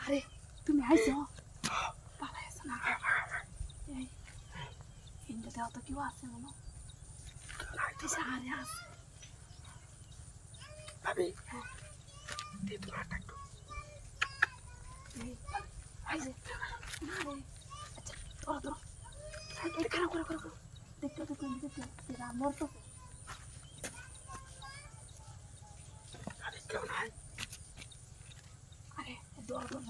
আরে তুমি আইছো পালাই আছো না এই ইন্দ্র দেওয়া তো কেউ আছে মনে আরে আছে ভাবি এই আইছে আরে আচ্ছা ধরো ধরো দেখতে দেখতে দেখতে এরা মরতো আরে কেউ নাই আরে দৌড় দৌড় লাইন না করে এই আমার হরিয়ে দেয়া এই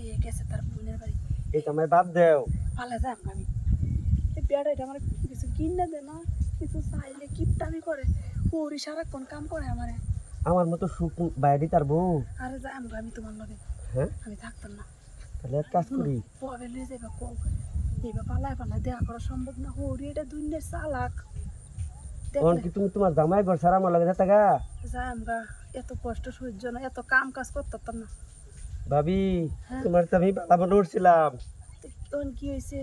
এ গেছে তার বোনের বাড়ি। এই তোমার বাদ দেও। আমি এই এটা আমার কিছু কিনে দে না কিছু চাইলে কিপটামি করে। ওরি সারাক্ষণ কাম করে আমারে। আমার মতো সুখ বাইরে তার বউ। আরে যাই আমি আমি তোমার লগে। হ্যাঁ? আমি থাকতাম না। তাহলে এক কাজ করি। পরে নিয়ে যাইবা কল করে। এইবার পালায় পালায় দেখা করা সম্ভব না। হরি এটা দুনিয়ার চালাক। তখন কি তুমি তোমার জামাই ঘর সারা আমার লাগে এত কষ্ট সহ্য না এত কাম কাজ করতাম না। ভাবি হ্যাঁ। তোমার তো আমি মনে উঠছিলাম তখন কি হয়েছে?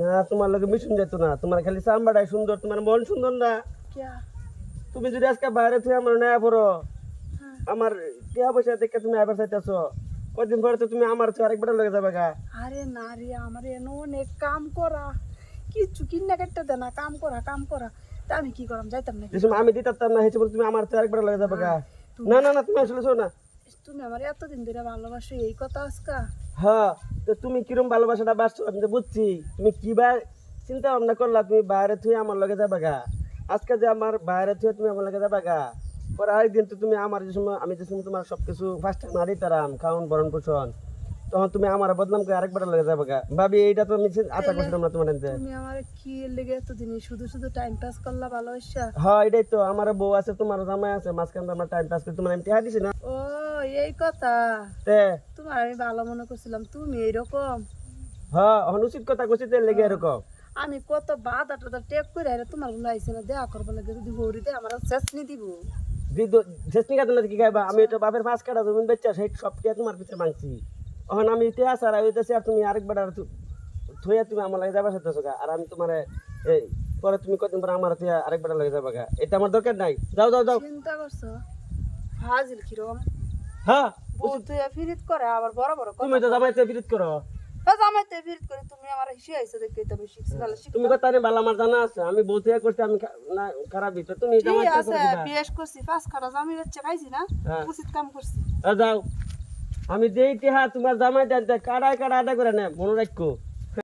না তোমার লগে মিশন যেত না। তোমার খালি চামড়াটাই সুন্দর তোমার মন সুন্দর না। তুমি যদি আজকে বাইরে থেকে আমার নেয়া পড়ো হ্যাঁ। আমার টিয়া পয়সা দেখে তুমি আবার চাইতেছো। কদিন পরে তো তুমি আমার তো আরেকবার লগে যাবে গা। আরে না রে আমার এনে অনেক কাম করা। কিচ্ছু কিনা কেটে দে না কাম করা কাম করা। তা আমি কি করাম যাইতাম সময় আমি দিতাম না হিসেবে তুমি আমার তো আরেকবার লগে যাবে গা। না না না তুমি আসলে শোনো না। তুমি আমার এতদিন ধরে ভালোবাসো এই কথা আজকা? হ্যাঁ তো তুমি কিরম ভালোবাসাটা বাসছো আমি তো বুঝছি। তুমি কি চিন্তা ভাবনা করলা তুমি বাইরে থুয়ে আমার লগে যাবে গা? আজকে যে আমার বাইরে থুয়ে তুমি আমার লগে যাবে গা? পরে আরেকদিন তো তুমি আমার যে সময় আমি যে সময় তোমার সব কিছু ফার্স্ট টাইম মারি তারাম খাওয়ান বরণ পোষণ তখন তুমি আমার বদনাম করে আরেকবার লগে যাবে গা। ভাবি এইটা তো আমি আশা করছিলাম না তোমার তুমি আমার কি লেগে শুধু শুধু টাইম পাস করলা হ্যাঁ এটাই তো আমার বউ আছে তোমার জামাই আছে মাঝখান আমার টাইম পাস করে তোমার আমি টিহা দিছি না? ও এই কথা। তে। তোমার আমি ভালো মনে করছিলাম তুমি এইরকম। হ্যাঁ অনুচিত কথা কইছি তে লেগে এরকম। আমি কত বাধা টাদা টেক করে আরে তোমারগুলো আইসে না দেখা করব লাগে যদি হরি দে আমার শেষ নি দিব। শেষনি কাটে না কি খাইবা? আমি এটা বাপের পাঁচ কাটা জমিন বেচা সেই সব টিয়া তোমার পিছে মাংছি এখন আমি টিয়া সারা হইতেছি আর তুমি আরেকবার আর থুইয়া তুমি আমার লাগে যাবা সাথে আর আমি তোমার এই পরে তুমি কদিন পরে আমার আরেকবার লাগে যাবা গা এটা আমার দরকার নাই। যাও যাও যাও। চিন্তা করছ? ফাজিল কিরম? হ্যাঁ? তুই ফিরিত করে আবার বড় বড় কথা তুমি তো জামাইতে বিরোধ করো। জামাইতে ফিরিত করে তুমি আমার হিসে আইসে দেখে তুমি শিখছি ভালো শিখ তুমি কথা ভালো আমার জানা আছে আমি বউ করছি আমি না খারাপ তো তুমি জামাইতে আছে বিয়েস করছি পাঁচ খাটা জামি হচ্ছে খাইছি না হ্যাঁ। উচিত কাম করছি। যাও। আমি টিহা তোমার জামাই জানতে কাড়ায় কাড়া আটা করে না মনে রাখো।